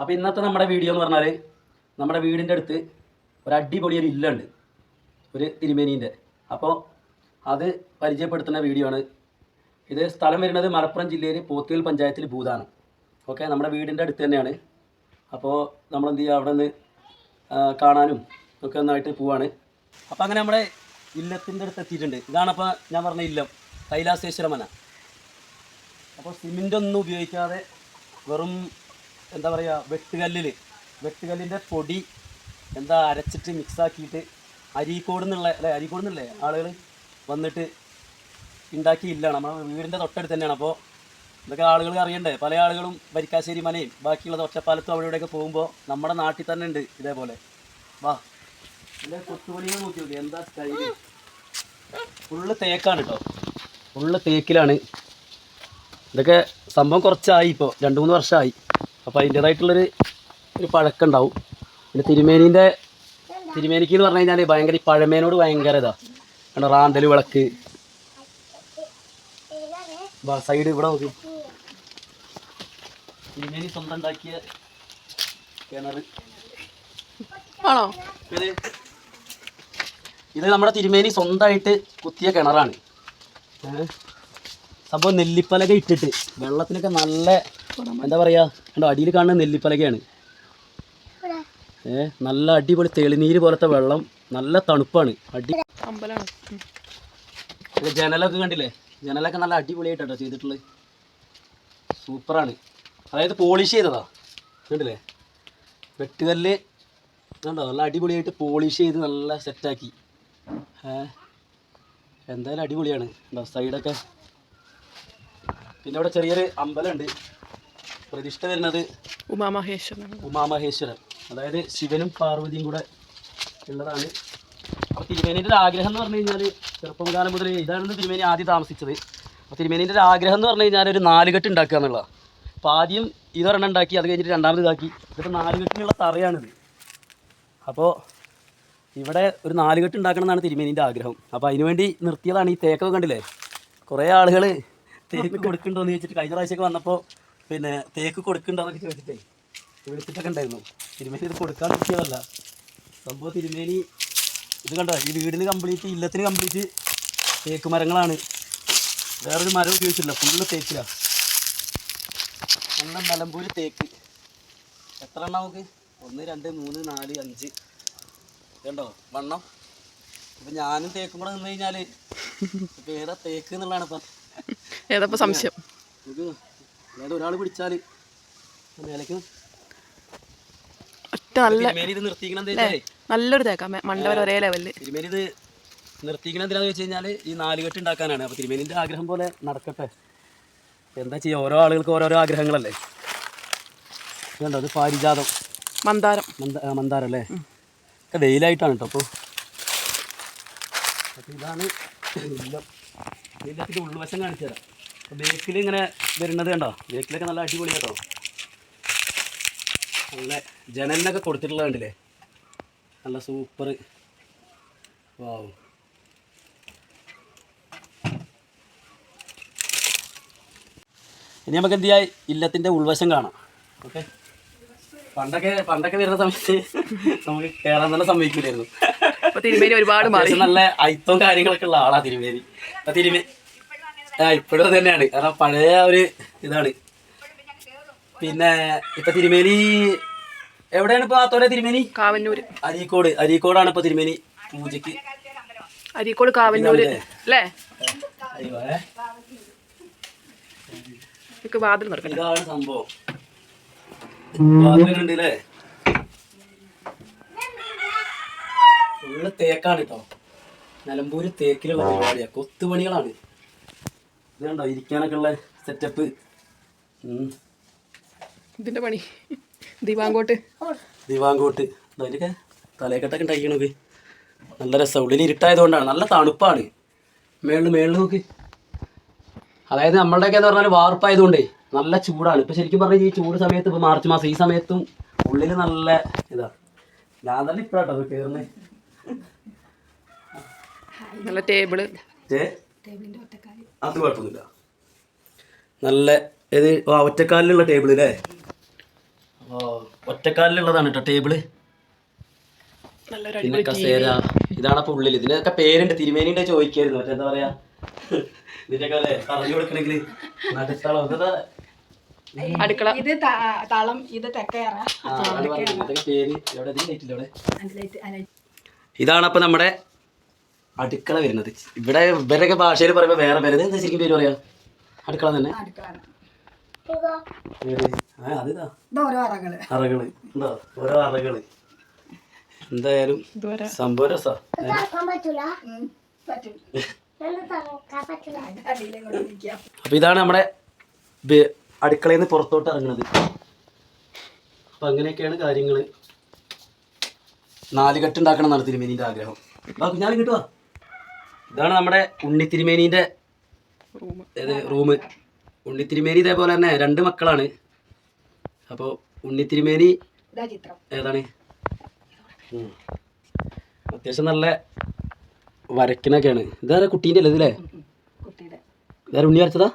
അപ്പോൾ ഇന്നത്തെ നമ്മുടെ വീഡിയോ എന്ന് പറഞ്ഞാൽ നമ്മുടെ വീടിന്റെ അടുത്ത് ഒരു അടിപൊളി ഒരു ഇല്ലുണ്ട്. ഒരു തിരുമേനീന്റെ അപ്പോൾ അത് പരിചയപ്പെടുത്തുന്ന വീഡിയോ ആണ്. ഇത് സ്ഥലം വരുന്നത് മലപ്പുറം ജില്ലയിൽ പോത്തുകൽ പഞ്ചായത്തിൽ ഭൂതാണ്. ഓക്കെ നമ്മുടെ വീടിന്റെ അടുത്ത് തന്നെയാണ്. അപ്പോൾ നമ്മൾ എന്ത് ചെയ്യുക? അവിടെ കാണാനും ഒക്കെ ഒന്നായിട്ട് പോവാണ്. അപ്പോൾ അങ്ങനെ നമ്മുടെ ഇല്ലത്തിന്റെ അടുത്ത് എത്തിയിട്ടുണ്ട്. ഇതാണപ്പോൾ ഞാൻ പറഞ്ഞ ഇല്ലം. കൈലാസേശ്വര മന അപ്പോൾ സിമെന്റ് ഒന്നും ഉപയോഗിക്കാതെ വെറും എന്താ പറയുക വെട്ടുകല്ലിൽ വെട്ടുകല്ലിന്റെ പൊടി എന്താ അരച്ചിട്ട് മിക്സാക്കിയിട്ട് അരീക്കോട് നിന്നുള്ള അല്ലെ അരീക്കോട് ആളുകൾ വന്നിട്ട് ഉണ്ടാക്കിയില്ലാണ് നമ്മുടെ വീടിന്റെ തൊട്ടടുത്ത് തന്നെയാണ്. അപ്പോൾ ഇതൊക്കെ ആളുകൾ അറിയണ്ടേ? പല ആളുകളും വരിക്കാശ്ശേരി മലയും ബാക്കിയുള്ള ഒറ്റപ്പാലത്തും അവിടെ ഇവിടെയൊക്കെ പോകുമ്പോൾ നമ്മുടെ നാട്ടിൽ തന്നെ ഉണ്ട് ഇതേപോലെ. വാ. എന്റെ കൊത്തുപണികൾ നോക്കി നോക്കി. എന്താ സ്റ്റൈൽ? ഫുള്ള് തേക്കാണ് കേട്ടോ ഫുള്ള് തേക്കിലാണ്. ഇതൊക്കെ സംഭവം കുറച്ചായി ഇപ്പോൾ രണ്ട് മൂന്ന് വർഷമായി അപ്പോൾ അതിന്റേതായിട്ടുള്ളൊരു ഒരു പഴക്കം ഉണ്ടാവും പിന്നെ തിരുമേനീന്റെ തിരുമേനിക്ക് എന്ന് പറഞ്ഞു കഴിഞ്ഞാൽ ഭയങ്കര ഈ പഴമേനോട് ഭയങ്കര ഇതാ. കണ്ടോ റാന്തൽ വിളക്ക്. സൈഡ് ഇവിടെ നോക്കി. തിരുമേനി സ്വന്തം ഉണ്ടാക്കിയ കിണർ ആണോ? ഇത് നമ്മുടെ തിരുമേനി സ്വന്തമായിട്ട് കുത്തിയ കിണറാണ്. ഏ? സംഭവം നെല്ലിപ്പലക ഇട്ടിട്ട് വെള്ളത്തിനൊക്കെ നല്ല എന്താ പറയുക കണ്ടോ അടിയിൽ കാണുന്ന നെല്ലിപ്പലകയാണ്. ഏ നല്ല അടിപൊളി തെളിനീര് പോലത്തെ വെള്ളം നല്ല തണുപ്പാണ്. അടി. ജനലൊക്കെ കണ്ടില്ലേ? ജനലൊക്കെ നല്ല അടിപൊളിയായിട്ടോ ചെയ്തിട്ടുള്ളത്. സൂപ്പറാണ്. അതായത് പോളിഷ് ചെയ്തതാ. കണ്ടില്ലേ? വെട്ടുകല്ല് കണ്ടോ? നല്ല അടിപൊളിയായിട്ട് പോളിഷ് ചെയ്ത് നല്ല സെറ്റാക്കി. എന്തായാലും അടിപൊളിയാണ്. സൈഡൊക്കെ പിന്നെ ഇവിടെ ചെറിയൊരു അമ്പലമുണ്ട്. പ്രതിഷ്ഠ വരുന്നത് ഉമാമഹേശ്വരൻ ഉമാമഹേശ്വരൻ. അതായത് ശിവനും പാർവതിയും കൂടെ ഉള്ളതാണ്. അപ്പോൾ തിരുമേനിന്റെ ഒരു ആഗ്രഹം എന്ന് പറഞ്ഞു കഴിഞ്ഞാൽ ചെറുപ്പം കാലം മുതൽ ഇതാണ് തിരുമേനി ആദ്യം താമസിച്ചത്. അപ്പോൾ തിരുമേനിന്റെ ഒരു ആഗ്രഹം എന്ന് പറഞ്ഞു കഴിഞ്ഞാൽ ഒരു നാലുകെട്ട് ഉണ്ടാക്കുക എന്നുള്ളതാണ്. അപ്പോൾ ആദ്യം ഇതൊരെണ്ണം ഉണ്ടാക്കി അത് കഴിഞ്ഞിട്ട് രണ്ടാമത് ഇതാക്കി. ഇതിപ്പോൾ നാലുകെട്ടിനുള്ള തറയാണിത്. അപ്പോൾ ഇവിടെ ഒരു നാലുകെട്ട് ഉണ്ടാക്കണം എന്നാണ് തിരുമേനിന്റെ ആഗ്രഹം. അപ്പോൾ അതിനുവേണ്ടി നിർത്തിയതാണ് ഈ തേക്കൊക്കെ കണ്ടില്ലേ? കുറേ ആളുകൾ തേക്ക് കൊടുക്കണ്ടോന്ന് ചോദിച്ചിട്ട് കഴിഞ്ഞ പ്രാവശ്യമൊക്കെ വന്നപ്പോൾ പിന്നെ തേക്ക് കൊടുക്കണ്ടോ എന്നൊക്കെ ചോദിച്ചിട്ടേ വിളിച്ചിട്ടൊക്കെ ഉണ്ടായിരുന്നു. തിരുമേനി ഇത് കൊടുക്കാൻ പറ്റിയതല്ല. സംഭവം തിരുമേനി ഇത് കണ്ടോ? ഈ വീടിന് കംപ്ലീറ്റ് ഇല്ലത്തിന് കംപ്ലീറ്റ് തേക്ക് മരങ്ങളാണ്. വേറൊരു മരം ഉപയോഗിച്ചില്ല ഫുള്ള് തേക്കിലാണ് നല്ല മലമ്പൂര് തേക്ക്. എത്ര എണ്ണം നമുക്ക്? ഒന്ന് രണ്ട് മൂന്ന് നാല് അഞ്ച്. കണ്ടോ വണ്ണം. ഇപ്പൊ ഞാനും തേക്കും കൂടെ നിന്ന് കഴിഞ്ഞാൽ വേറെ തേക്ക് എന്നുള്ളതാണ് ഇപ്പം. ഏതപ്പോ സംശയം? ഒരാൾ പിടിച്ചാൽ ഒറ്റ നല്ല നല്ലൊരു തേക്കാം. മണ്ടവരെ ഒരേ ലെവലിൽ. തിരുമേനി ഇത് നിർത്തിക്കണം എന്തിനാന്ന് വെച്ച് കഴിഞ്ഞാൽ ഈ നാലുകെട്ട് ഉണ്ടാക്കാനാണ്. അപ്പോൾ തിരുമേനിന്റെ ആഗ്രഹം പോലെ നടക്കട്ടെ. എന്താ ചെയ്യുക ഓരോ ആളുകൾക്ക് ഓരോരോ ആഗ്രഹങ്ങളല്ലേ? ഇതുണ്ടോ? അത് പാരിജാതം. മന്ദാരം. മന്ദ മന്ദാരം അല്ലേ? ഒക്കെ വെയിലായിട്ടാണ് കേട്ടോ അപ്പോൾ അപ്പോൾ ഇതാണ് ഇല്ലം. ഇല്ലത്തിന്റെ ഉൾവശം കാണിച്ചു തരാം ബേക്കിൽ ഇങ്ങനെ വരുന്നത് കണ്ടോ? ബേക്കിലൊക്കെ നല്ല അടിപൊളി കേട്ടോ. നല്ല ജനലിനൊക്കെ കൊടുത്തിട്ടുള്ളത് കണ്ടില്ലേ? നല്ല സൂപ്പർ വാവ് ഇനി നമുക്ക് എന്ത് ചെയ്യാം? ഇല്ലത്തിന്റെ ഉൾവശം കാണാം. ഓക്കെ പണ്ടൊക്കെ പണ്ടൊക്കെ വരുന്ന സമയത്ത് നമുക്ക് കയറാൻ തന്നെ സമ്മതിക്കില്ലായിരുന്നു. തിരുമേനി ഒരുപാട് നല്ല അയിത്തവും കാര്യങ്ങളൊക്കെ ഉള്ള ആളാ തിരുമേനി. അപ്പൊ തിരുമേ ആ ഇപ്പോഴും തന്നെയാണ്. കാരണം പഴയ ഒരു ഇതാണ്. പിന്നെ ഇപ്പൊ തിരുമേനി എവിടെയാണ് ഇപ്പൊ ആത്തോലെ തിരുമേനി? കാവന്നൂര്. അരീക്കോട്. അരീക്കോടാണ് ഇപ്പൊ തിരുമേനി പൂജക്ക് അരീക്കോട് കാവന്നൂര് അല്ലേ? വാതിൽ ഇതാണ് സംഭവം. വാതിലുണ്ട് അല്ലേ ഫുള്ള് തേക്കാണ് കേട്ടോ നിലമ്പൂര് തേക്കിലുള്ള പരിപാടിയാ. കൊത്തുപണികളാണ്. ഇത് കണ്ടോ ഇരിക്കാനൊക്കെ ഉള്ള സെറ്റപ്പ് ഇതിന്റെ പണി. ദിവാങ്കോട്ട്. ദിവാങ്കോട്ട്. അതിലൊക്കെ തലക്കെട്ടൊക്കെ ഉണ്ടാക്കിക്കണത് നല്ല രസം. ഉള്ളിൽ ഇരുട്ടായതുകൊണ്ടാണ്. നല്ല തണുപ്പാണ്. മേളിൽ മേളിൽ നോക്ക്. അതായത് നമ്മളുടെയൊക്കെ എന്ന് പറഞ്ഞാൽ വാർപ്പായതുകൊണ്ടേ നല്ല ചൂടാണ്. ഇപ്പം ശരിക്കും പറഞ്ഞാൽ ഈ ചൂട് സമയത്ത് ഇപ്പോൾ മാർച്ച് മാസം ഈ സമയത്തും ഉള്ളിൽ നല്ല ഇതാ. ഞാൻ തന്നെ ഇപ്പോഴാട്ടോ കയറുന്നത് നല്ല ടേബിൾ. അത് കുഴപ്പമൊന്നുമില്ല. നല്ല ഇത് ആ ഒറ്റക്കാലിലുള്ള ടേബിൾ അല്ലേ ഒറ്റക്കാലിലുള്ളതാണ് കേട്ടോ ടേബിൾ പിന്നെ കസേര ഇതാണ് അപ്പൊ ഉള്ളിൽ ഇതിനൊക്കെ പേരുണ്ട് തിരുമേനിന്റെ ചോദിക്കായിരുന്നു. മറ്റേ എന്താ പറയാ? ഇതിനൊക്കെ അല്ലേ പറഞ്ഞു കൊടുക്കണെങ്കിൽ അടുക്കള. ഇത് തളം. ഇത് തെക്കയറ പേര്. ഇതാണ് അപ്പൊ നമ്മുടെ അടുക്കള വരുന്നത്. ഇവിടെ ഇവരൊക്കെ ഭാഷയിൽ പറയുമ്പോൾ വേറെ പേര് എന്താ ശരിക്കും പേര് പറയാ? അടുക്കള തന്നെ? അതിതാ അറകൾ. ഉണ്ടോ ഓരോ അറകൾ. എന്തായാലും സംഭവം രസാ. അപ്പൊ ഇതാണ് നമ്മുടെ അടുക്കളയിൽ നിന്ന് പുറത്തോട്ട് ഇറങ്ങുന്നത്. അപ്പൊ അങ്ങനെയൊക്കെയാണ് കാര്യങ്ങൾ. നാലുകെട്ട് ഉണ്ടാക്കണം എന്നാണ് തിരുമേനിന്റെ ആഗ്രഹം. ഞാൻ കുഞ്ഞാലും കിട്ടുവാ ഇതാണ് നമ്മുടെ ഉണ്ണിത്തിരുമേനിന്റെ റൂം ഉണ്ണിത്തിരുമേനി ഇതേപോലെ തന്നെ രണ്ട് മക്കളാണ്. അപ്പോൾ ഉണ്ണിത്തിരുമേനി ഏതാണ്. അത്യാവശ്യം നല്ല വരക്കണൊക്കെയാണ് ഇതാ കുട്ടീന്റെ അല്ലേ ഇതിലേ? ഇതാരെ ഉണ്ണി വരച്ചതാ?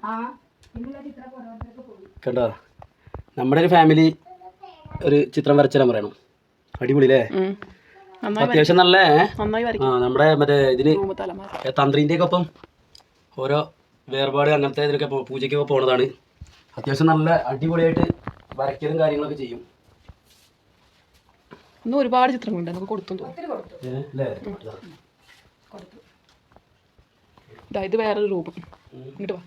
കണ്ടോ? നമ്മുടെ ഒരു ഫാമിലി ഒരു ചിത്രം വരച്ചാൽ പറയണം അടിപൊളി അല്ലേ? അത്യാവശ്യം നല്ല ആ നമ്മുടെ മറ്റേ ഇതിന് തന്ത്രിന്റെ ഒക്കെ ഒപ്പം ഓരോ വേർപാട് അങ്ങനത്തെ ഇതിനൊക്കെ പൂജയ്ക്കൊക്കെ പോണതാണ്. അത്യാവശ്യം നല്ല അടിപൊളിയായിട്ട് വരയ്ക്കലും കാര്യങ്ങളൊക്കെ ചെയ്യും. ഇന്ന് ഒരുപാട് ചിത്രങ്ങളുണ്ട്. നമുക്ക് കൊടുത്തു ഇതാ വേറൊരു റൂം ഇങ്ങോട്ട് വാ.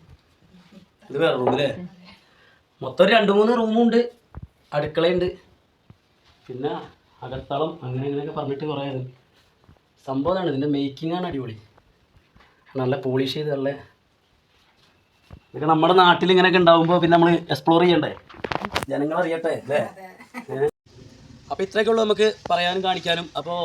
ഇത് വേറെ റൂം അല്ലേ മൊത്തം രണ്ട് മൂന്ന് റൂമുണ്ട് അടുക്കളയുണ്ട്. പിന്നെ അകത്തളം അങ്ങനെ ഇങ്ങനെയൊക്കെ പറഞ്ഞിട്ട് കുറേ അത് സംഭവമാണ് ഇതിന്റെ മേക്കിംഗ് ആണ് അടിപൊളി. നല്ല പോളിഷ് ചെയ്ത് നല്ല ഇതൊക്കെ നമ്മുടെ നാട്ടിൽ ഇങ്ങനെയൊക്കെ ഉണ്ടാവുമ്പോൾ പിന്നെ നമ്മൾ എക്സ്പ്ലോർ ചെയ്യണ്ടേ? ജനങ്ങൾ അറിയട്ടെ അല്ലേ അപ്പോൾ ഇത്രയൊക്കെ ഉള്ളൂ നമുക്ക് പറയാനും കാണിക്കാനും. അപ്പോൾ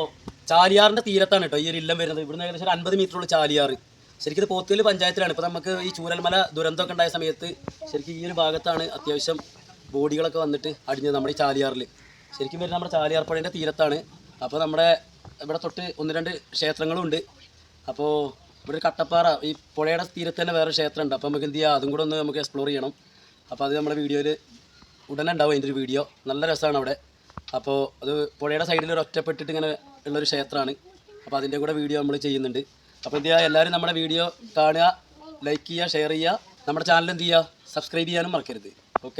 ചാലിയാറിന്റെ തീരത്താണ് കേട്ടോ ഈ ഒരു ഇല്ലം വരുന്നത്. ഇവിടുന്ന് ഏകദേശം ഒരു അൻപത് മീറ്ററുള്ള ചാലിയാറ്. ശരിക്കും ഇത് പോത്തുകൽ പഞ്ചായത്തിലാണ്. ഇപ്പോൾ നമുക്ക് ഈ ചൂരൽമല ദുരന്തമൊക്കെ ഉണ്ടായ സമയത്ത് ശരിക്കും ഈ ഒരു ഭാഗത്താണ് അത്യാവശ്യം ബോഡികളൊക്കെ വന്നിട്ട് അടിഞ്ഞത് നമ്മുടെ ഈ ചാലിയാറിൽ ശരിക്കും വരുന്നത് നമ്മുടെ ചാലിയാർപ്പുഴേന്റെ തീരത്താണ്. അപ്പോൾ നമ്മുടെ ഇവിടെ തൊട്ട് ഒന്ന് രണ്ട് ക്ഷേത്രങ്ങളും ഉണ്ട് അപ്പോൾ ഇവിടെ ഒരു കട്ടപ്പാറ ഈ പുഴയുടെ തീരത്ത് തന്നെ വേറെ ക്ഷേത്രമുണ്ട്. അപ്പോൾ നമുക്ക് എന്ത് ചെയ്യാം അതും കൂടെ ഒന്ന് നമുക്ക് എക്സ്പ്ലോർ ചെയ്യണം. അപ്പോൾ അത് നമ്മുടെ വീഡിയോയിൽ ഉടനെ ഉണ്ടാവും അതിന്റെ ഒരു വീഡിയോ. നല്ല രസമാണ് അവിടെ. അപ്പോൾ അത് പുഴയുടെ സൈഡിൽ ഒരു ഒറ്റപ്പെട്ടിട്ട് ഇങ്ങനെ ഉള്ളൊരു ക്ഷേത്രമാണ്. അപ്പോൾ അതിന്റെ കൂടെ വീഡിയോ നമ്മൾ ചെയ്യുന്നുണ്ട്. അപ്പോൾ എന്ത് ചെയ്യുക എല്ലാവരും നമ്മുടെ വീഡിയോ കാണുക ലൈക്ക് ചെയ്യുക ഷെയർ ചെയ്യുക. നമ്മുടെ ചാനൽ എന്ത് ചെയ്യുക സബ്സ്ക്രൈബ് ചെയ്യാനും മറക്കരുത്. ഓക്കെ